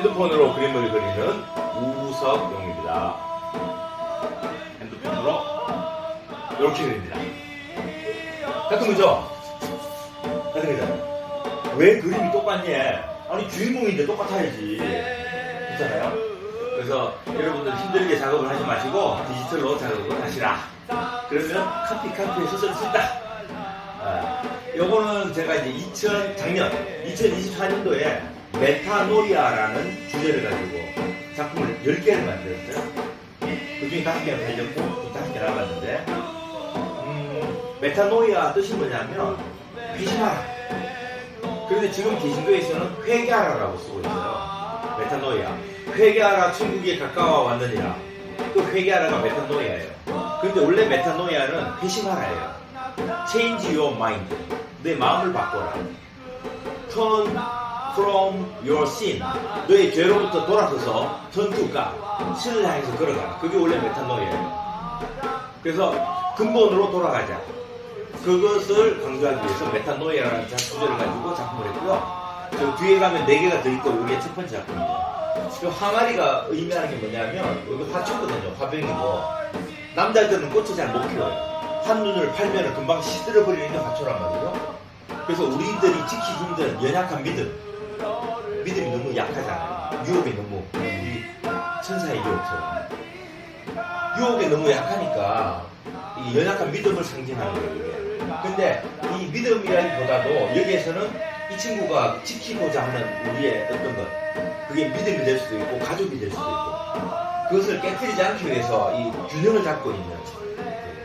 핸드폰으로 그림을 그리는 우석용입니다. 핸드폰으로 이렇게 그립니다. 같은 거죠? 같은 거잖아요. 왜 그림이 똑같니? 아니 주인공인데 똑같아야지. 그렇잖아요? 그래서 여러분들 힘들게 작업을 하지 마시고 디지털로 작업을 하시라. 그러면 카피 쓸수 있다. 아, 요거는 제가 이제 2000 작년 2024년도에 메타노리아라는 주제를 가지고 작품을 10개를 만들었어요. 그 중에 5개는 해졌고 5개 남았는데 음, 메타노이아 뜻이 뭐냐면 회심하라. 그런데 지금 개신교에서는 회개하라라고 쓰고 있어요. 메타노이아. 회개하라 천국에 가까워 왔느니라. 그 회개하라가 메타노이아예요. 근데 원래 메타노이아는 회심하라예요. Change your mind. 내 마음을 바꿔라. Turn from your sin. 너의 죄로부터 돌아서서 God. 신을 향해서 걸어가라. 그게 원래 메타노이아예요. 그래서 근본으로 돌아가자. 그것을 강조하기 위해서 메타노이아라는 작- 주제를 가지고 작품을 했고요. 저 뒤에 가면 네 개가 더 있고 이게 첫 번째 작품입니다. 그 항아리가 의미하는 게 뭐냐면 여기 화초거든요. 화병이고 남자들은 꽃을 잘못 피워요. 한눈을 팔면 금방 시들어 버리는 게 화초란 말이에요. 그래서 우리들이 지키기 힘든 연약한 믿음, 믿음이 너무 약하잖아요. 유혹이 너무 우리 천사의 유혹처럼 유혹에 너무 약하니까 이 연약한 믿음을 상징하는 거예요. 근데 이 믿음이라기보다도 여기에서는 이 친구가 지키고자 하는 우리의 어떤 것 그게 믿음이 될 수도 있고 가족이 될 수도 있고 그것을 깨뜨리지 않기 위해서 이 균형을 잡고 있는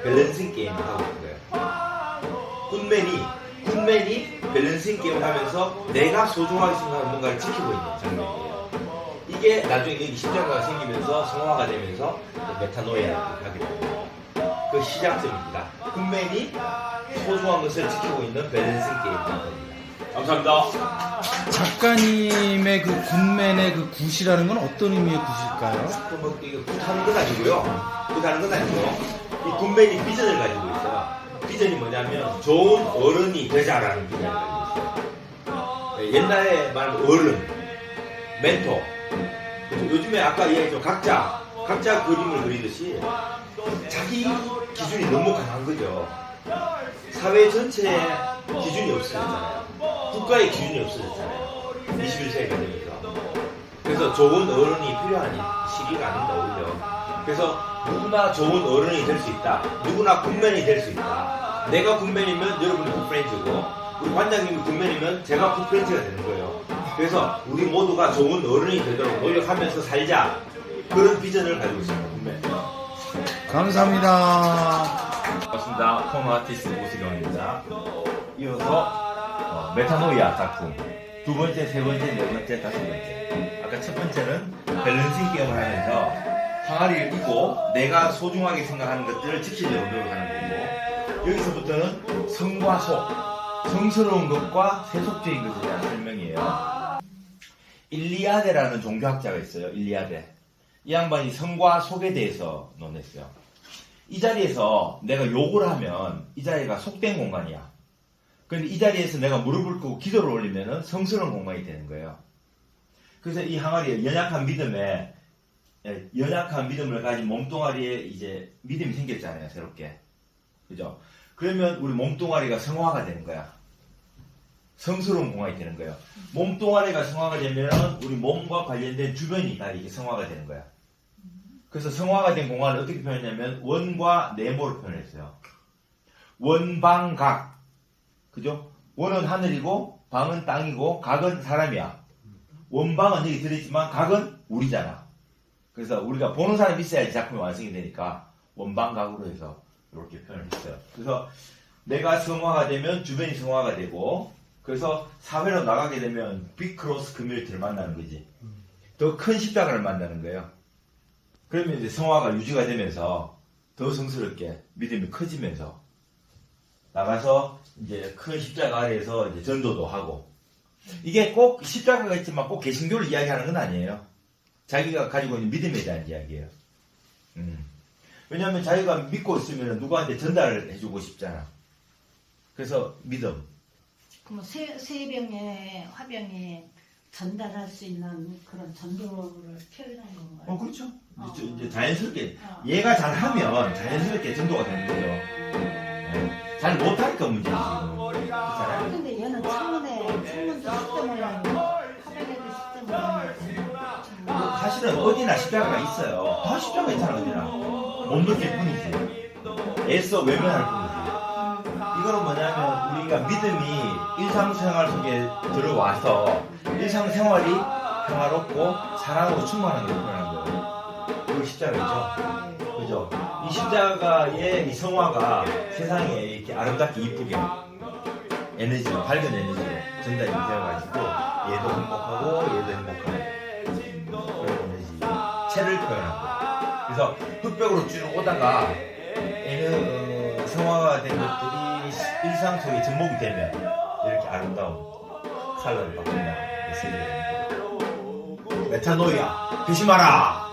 밸런싱 게임을 하고 있는 거예요. 굿맨이 굿맨이 밸런싱 게임을 하면서 내가 소중하게 생각하는 뭔가를 지키고 있는 장면이에요. 이게 나중에 여기 십자가가 생기면서 성화가 되면서 메타노이아를 하게 됩니다. 그 시작점입니다. 굿맨이 소중한 것을 지키고 있는 밸런싱 게임을 겁니다. 감사합니다. 작가님의 그 굿맨의 그 굿이라는 건 어떤 의미의 굿일까요? 그 뭐, 이거 굿하는 건 아니고요. 굿하는 건 아니고, 이 굿맨이 비전을 가지고 있어요. 비전이 뭐냐면, 좋은 어른이 되자라는 있어요. 네, 옛날에 말하면 어른, 멘토. 그래서 요즘에 아까 얘기했죠. 각자, 각자 그림을 그리듯이, 자기 기준이 너무 강한 거죠. 사회 전체에 기준이 없어졌잖아요. 국가의 기준이 없어졌잖아요. 21세기가 되면서. 그래서 좋은 어른이 필요한 시기가 아닌가 오히려. 그래서 누구나 좋은 어른이 될 수 있다. 누구나 굿맨이 될 수 있다. 내가 굿맨이면 여러분이 굿프렌즈고 우리 관장님이 굿맨이면 제가 굿프렌즈가 되는 거예요. 그래서 우리 모두가 좋은 어른이 되도록 노력하면서 살자. 그런 비전을 가지고 있습니다. 굿맨. 감사합니다. 반갑습니다. 폰 아티스트 오수경입니다. 이어서 어, 메타노이아 작품 두 번째, 세 번째, 네 번째, 다섯 번째. 아까 첫 번째는 밸런싱 게임을 하면서 항아리를 끼고 내가 소중하게 생각하는 것들을 지키려고 노력하는 거고 여기서부터는 성과 속, 성스러운 것과 세속적인 것에 대한 설명이에요. 일리아데라는 종교학자가 있어요. 일리아데. 이 양반이 성과 속에 대해서 논했어요. 이 자리에서 내가 욕을 하면 이 자리가 속된 공간이야. 근데 이 자리에서 내가 무릎을 꿇고 기도를 올리면은 성스러운 공간이 되는 거예요. 그래서 이 항아리에 연약한 믿음에 예, 연약한 믿음을 가진 몸뚱아리에 이제 믿음이 생겼잖아요, 새롭게. 그죠? 그러면 우리 몸뚱아리가 성화가 되는 거야. 성스러운 공간이 되는 거예요. 몸뚱아리가 성화가 되면 우리 몸과 관련된 주변이 다 이게 성화가 되는 거야. 그래서 성화가 된 공간을 어떻게 표현했냐면 원과 네모로 표현했어요. 원방각. 그죠? 원은 하늘이고 방은 땅이고 각은 사람이야. 원방은 여기 들어있지만 각은 우리잖아. 그래서 우리가 보는 사람이 있어야지 작품이 완성이 되니까 원방각으로 해서 이렇게 표현을 했어요. 그래서 내가 성화가 되면 주변이 성화가 되고 그래서 사회로 나가게 되면 빅크로스 커뮤니티를 만나는 거지. 더 큰 십자가를 만나는 거예요. 그러면 이제 성화가 유지가 되면서 더 성스럽게 믿음이 커지면서 나가서 이제 큰 십자가 아래에서 이제 전도도 하고 이게 꼭 십자가가 있지만 꼭 개신교를 이야기하는 건 아니에요. 자기가 가지고 있는 믿음에 대한 이야기예요. 음. 왜냐하면 자기가 믿고 있으면 누구한테 전달을 해주고 싶잖아. 그래서 믿음. 그럼 세, 세 병에 화병에 전달할 수 있는 그런 전도를 표현한 건어 거예요. 그렇죠. 이제, 이제 자연스럽게 어. 얘가 잘하면 자연스럽게 전도가 되는 거죠. 예. 잘 못하니까 문제지 지금. 그렇잖아요. 근데 얘는 창문에 창문도 십자 모양이 사실은 어디나 십자가가 있어요. 다 십자가 있잖아 어디나. 못 느낄 뿐이지. 애써 외면할 뿐이지. 이거는 뭐냐면 우리가 믿음이 일상생활 속에 들어와서 일상생활이 평화롭고 사랑으로 충만한 걸 표현한 거예요. 그게 십자가죠. 그죠? 이 십자가의 이 성화가 세상에 이렇게 아름답게 이쁘게 에너지로, 밝은 에너지로 전달이 되어가지고 얘도 행복하고 얘도 그래서 흑백으로 쭉 오다가 얘는 어, 성화가 된 것들이 시- 일상 속에 접목이 되면 이렇게 아름다운 컬러를 바꾼다. 메타노이아, 조심하라!